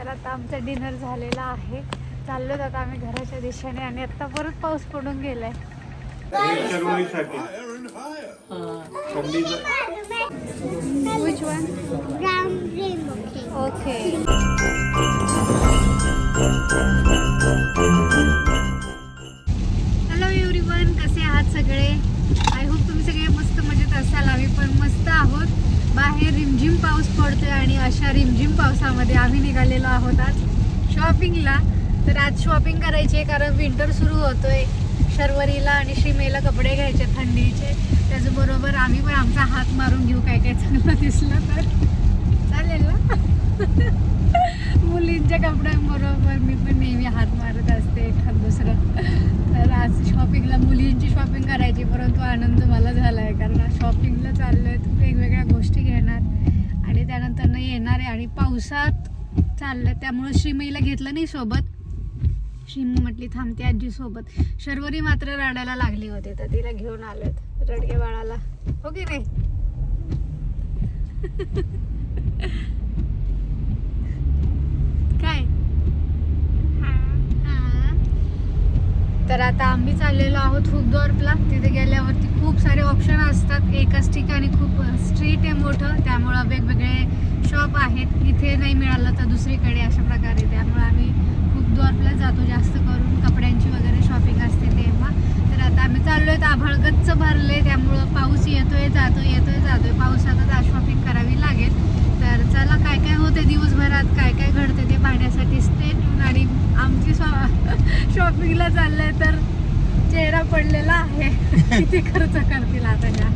तर आता आमचं डिनर झालेलं आहे. चाललो आता आम्ही घराच्या दिशेने आणि आता परत पाऊस पडून गेलाय. हॅलो एव्हरीवन कसे आहात सगळे? आय होप तुम्ही सगळे मस्त मजेत असाल. आम्ही पण मस्त आहोत. बाहेर रिमझिम पाऊस पडतोय आणि अशा रिमझिम पावसामध्ये आम्ही निघालेलो आहोत आज शॉपिंगला तर आज शॉपिंग करायची आहे कारण विंटर सुरू होतोय. शर्वरीला आणि श्रीमेला कपडे घ्यायचे थंडीचे. त्याचबरोबर आम्ही पण आमचा हात मारून घेऊ काय काय चांगलं दिसलं तर. चालेल ना? मुलींच्या कपड्यांबरोबर मी पण नेहमी हात मारत असते एखाद दुसरं. तर आज शॉपिंगला मुलींची शॉपिंग करायची परंतु आनंद मला झाला आहे कारण शॉपिंगला चाललो आहे तर वेगवेगळ्या गोष्टी घेणार. आणि त्यानंतर न येणार आहे आणि पावसात चाललं आहे त्यामुळं श्रीमईला घेतलं नाही सोबत. श्रीमू म्हटली थांबते आजी सोबत. शर्वरी मात्र रडायला लागली होती तर तिला घेऊन आलोत रडके बाळाला. हो की नाही काय हा. तर आता आम्ही चाललेलो आहोत हुकदॉर्पला तिथे गेल्यावरती खूप सारे ऑप्शन असतात. एकाच ठिकाणी खूप स्ट्रीट आहे मोठं. त्यामुळं वेगवेगळे शॉप आहेत. इथे नाही मिळालं तर दुसरीकडे अशा प्रकारे. त्यामुळं आम्ही हुकदॉर्पला जातो जास्त करून. कपड्यांची वगैरे शॉपिंग असते तेव्हा. तर आता आम्ही चाललो तर आभाळ गच्च भरले त्यामुळं पाऊस येतोय जातोय येतोय जातोय. पाऊस आज शॉपिंग करावी लागेल तर चला काय काय होते दिवसभरात काय काय घडते ते पाहण्यासाठी स्टे ट्यून आणि आमची शॉपिंगला चाललंय तर चेहरा पडलेला आहे. किती खर्च करतील आता ह्या?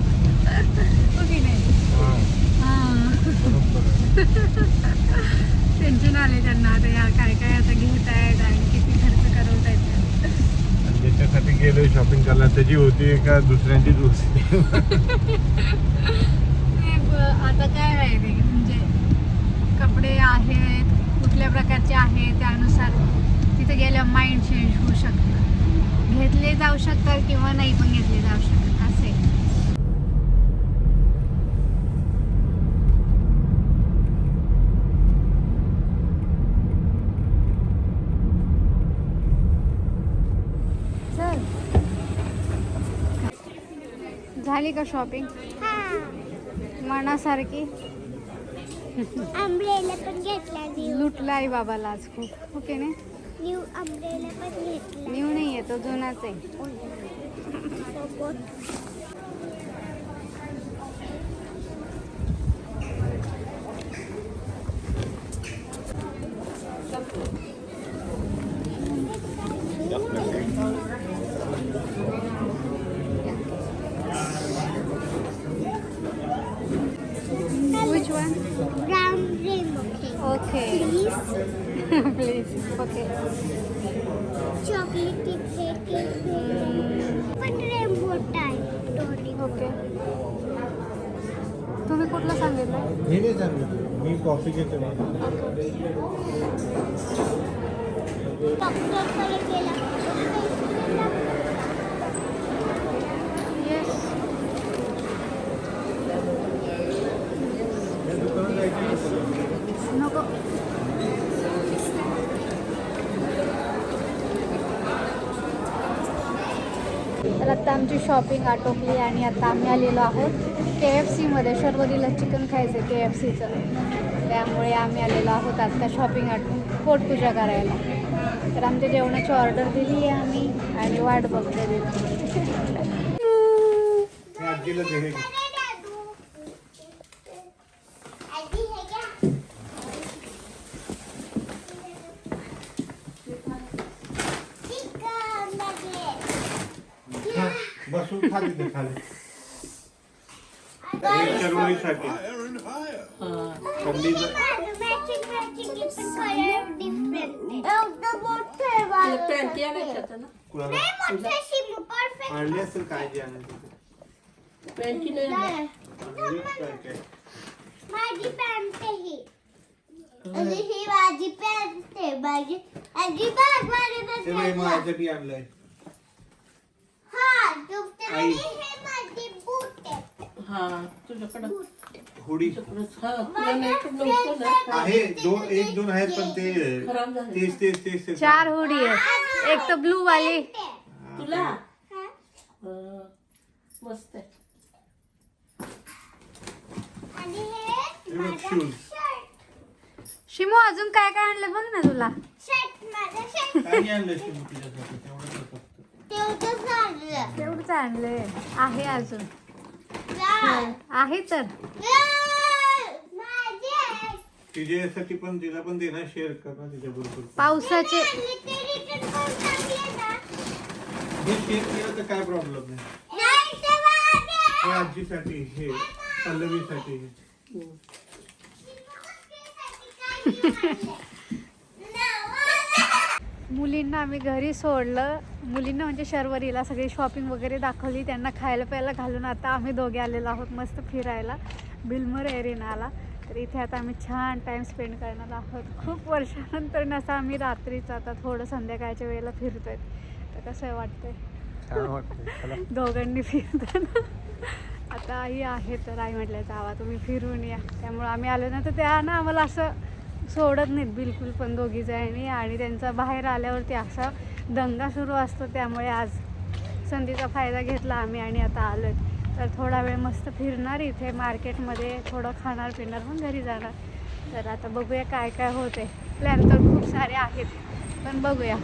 की नाही. टेन्शन आले त्यांना आता या काय काय आता घेत आहेत आणि किती खर्च करवत आहेत ज्याच्यासाठी गेलो शॉपिंग करायला. त्याची होती का दुसऱ्यांचीच होती? आता काय माहिती. म्हणजे कपडे आहेत कुठल्या प्रकारचे आहेत त्यानुसार तिथे गेल्यावर माइंड चेंज होऊ शकतं. घेतले जाऊ शकतात किंवा नाही पण घेतले जाऊ शकतात असे चल झाली का शॉपिंग हा. मनासारखी? पण घेतला लुटला आई बाबाला आज खूप. ओके न्यू पण घेतला. न्यू नाही आहे तो जुनाच आहे. Cake okay please please okay chocolate cake पण रेनबो टाईप दोन्ही ओके तुम्ही कुठलं सांगितलं मी नाही सांगितलं मी कॉफी घेतो डॉक्टरकडे गेला येस नको तर आता आमची शॉपिंग आटोपली आणि आता आम्ही आलेलो आहोत के एफ सीमध्ये शर्वरीला चिकन खायचं के एफ सीचं त्यामुळे आम्ही आलेलो आहोत आत्ता शॉपिंग आटून पोटपूजा करायला. तर आमच्या जेवणाची ऑर्डर दिली आहे आम्ही आणि वाट बघते तिथे आजीला दे बसून खाली ते खाली चरवणीसाठी थंडीचं कुणाला आणली असेल काळजी आणायची आणलीच काय काय माझी पॅन्ट ही आणि ही माझी पॅन्ट आहे माझी माझी बॅग ते बाई माझी माझ्यासाठी आणलंय हा तुमच्या आई. हे हा होडी. आहे दोन एक दोन आहेत पण ते तेच तेच तेच तेच. चार होडी आहे एक तर ब्लू वाली. तुला? मस्त आहे. आणि हे माझा शूज शर्ट शिमू अजून काय काय आणलं बघ ना तुला. शर्ट माझा शर्ट काय आणलं तुझ्यासाठी तेवढंच आणलं तेवढंच आणलंय आहे अजून लाल. आहे तर लाल. माझे आहे. तिच्यासाठी पण तिला पण दे ना शेअर कर ना तिच्या बरोबर पावसाचे आणले ते return करून टाकले ना. हे शेअर केलं तर काय प्रॉब्लेम नाही नाही ते माझे. हे आजीसाठी हे पल्लवीसाठी हे. मुलींना आम्ही घरी सोडलं. मुलींना म्हणजे शर्वरीला सगळी शॉपिंग वगैरे दाखवली. त्यांना खायला प्यायला घालून आता आम्ही दोघे आलेलो आहोत मस्त फिरायला बिलमर एरिनाला. तर इथे आता आम्ही छान टाईम स्पेंड करणार आहोत. खूप वर्षानंतर असं आम्ही रात्रीच आता थोडं संध्याकाळच्या वेळेला फिरतोय. तर कसं वाटतंय. दोघांनी फिरताना. आता आई आहे तर आई म्हटलं जावा तुम्ही फिरून या. त्यामुळे आम्ही आलो ना तर त्या ना आम्हाला असं सोडत नाहीत बिलकुल पण दोघी जणी आणि त्यांचा बाहेर आल्यावरती असा दंगा सुरू असतो त्यामुळे आज संधीचा फायदा घेतला आम्ही आणि आता आलो तर थोडा वेळ मस्त फिरणार इथे मार्केटमध्ये थोडं खाणार पिणार पण घरी जाणार. तर आता बघूया काय काय होते प्लॅन तर खूप सारे आहेत पण बघूया.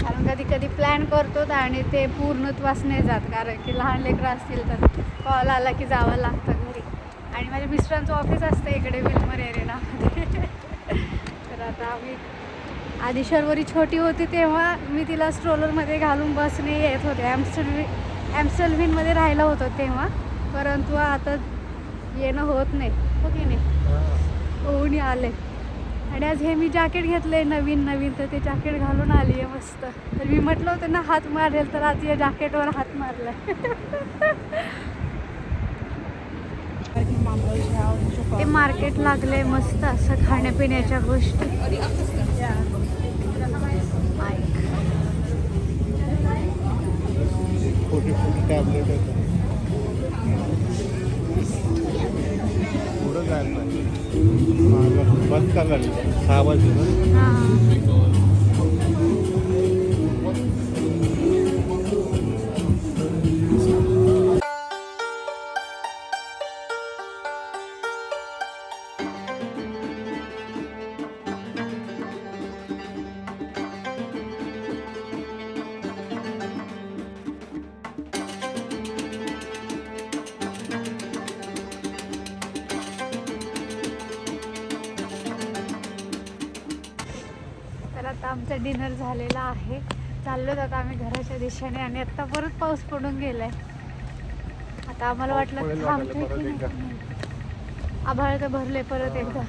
कारण कधी कधी प्लॅन करतो आणि ते पूर्णत्वास नाही जात कारण की लहान लेकरं असतील तर कॉल आला की जावं लागतं घरी. आणि माझ्या मिस्टरांचं ऑफिस असतं इकडे विलमर एरिनामध्ये आता आम्ही आधी शर्वरी छोटी होती तेव्हा मी तिला स्ट्रोलरमध्ये घालून बसने येत होते. ॲम्स्टलवी ॲम्स्टलविनमध्ये राहिलं होतं तेव्हा. परंतु आता येणं होत नाही. हो की नाही. ऊन आले. आणि आज हे मी जॅकेट घेतलं आहे नवीन नवीन तर ते जॅकेट घालून आली आहे मस्त. तर मी म्हटलं होतं ना हात मारेल तर आज या जॅकेटवर हात मारला ते मार्केट लागलंय मस्त असं खाण्यापिण्याच्या गोष्टी. बंद लागली. सहा वाजले आमचं डिनर झालेलं आहे. चाललोत आता आम्ही घराच्या दिशेने आणि आता परत पाऊस पडून गेलाय. आता आम्हाला वाटलं थांबतोय की नाही. आभाळ तर भरले परत एकदा.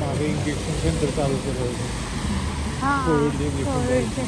मागे इंजेक्शन सेंटर चालू केलं होतं. हा कोविडचे दिवस कोविडचे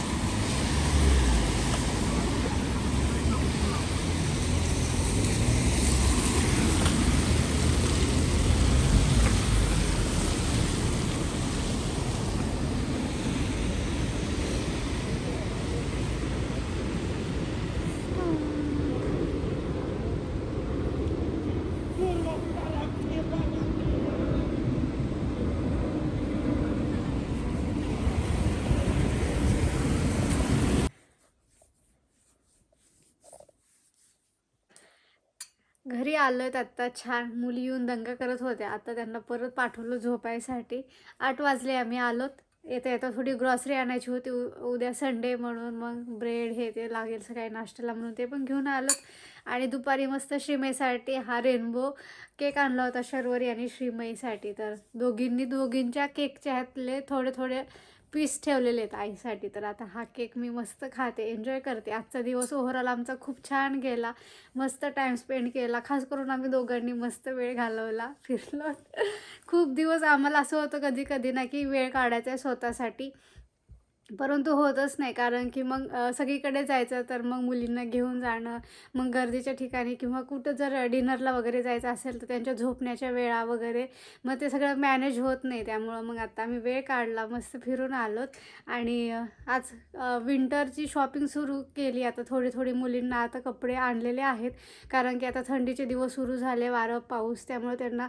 घरी आलोय आत्ता छान. मुली येऊन दंगा करत होत्या. आता त्यांना परत पाठवलं झोपायसाठी. आठ वाजले आम्ही आलोत. येता येता थोडी ग्रॉसरी आणायची होती. उ उद्या संडे म्हणून मग ब्रेड हे ते लागेल सकाळी नाश्त्याला म्हणून ते पण घेऊन आलोत. आणि दुपारी मस्त श्रीमईसाठी हा रेनबो केक आणला होता शर्वरी आणि श्रीमईसाठी. तर दोघींनी दोघींच्या केकच्या ह्यातले थोडे थोडे पीस ठेवलेले आहेत आईसाठी. तर आता हा केक मी मस्त खाते एन्जॉय करते. आजचा दिवस ओव्हरऑल आमचा खूप छान गेला. मस्त टाईम स्पेंड केला. खास करून आम्ही दोघांनी मस्त वेळ घालवला फिरलो. खूप दिवस आम्हाला असं होतं कधी कधी ना की वेळ काढायचा आहे स्वतःसाठी. परंतु होतच नाही. कारण की मग सगळीकडे जायचं तर मग मुलींना घेऊन जाणं मग गर्दीच्या ठिकाणी किंवा कुठं जर डिनरला वगैरे जायचं असेल तर त्यांच्या झोपण्याच्या वेळा वगैरे मग ते सगळं मॅनेज होत नाही. त्यामुळं मग आता आम्ही वेळ काढला मस्त फिरून आलोत. आणि आज विंटरची शॉपिंग सुरू केली. आता थोडी थोडी मुलींना आता कपडे आणलेले आहेत. कारण की आता थंडीचे दिवस सुरू झाले वारं पाऊस. त्यामुळे त्यांना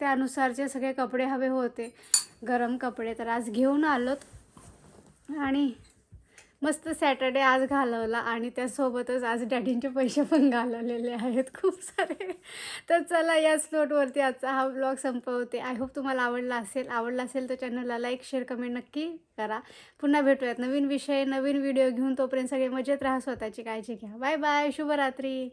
त्यानुसारचे सगळे कपडे हवे होते. गरम कपडे तर आज घेऊन आलोत. आणि मस्त सॅटर्डे आज घालवला आणि त्यासोबतच आज डॅडींचे पैसे पण घालवलेले आहेत. खूप सारे. तर चला याच नोटवरती आजचा हा ब्लॉग संपवते. आय होप तुम्हाला आवडला असेल. आवडला असेल तर चॅनलला लाईक शेअर कमेंट नक्की करा. पुन्हा भेटूयात नवीन विषय नवीन व्हिडिओ घेऊन. तोपर्यंत सगळे मजेत राहा स्वतःची काळजी घ्या. बाय बाय शुभरात्री.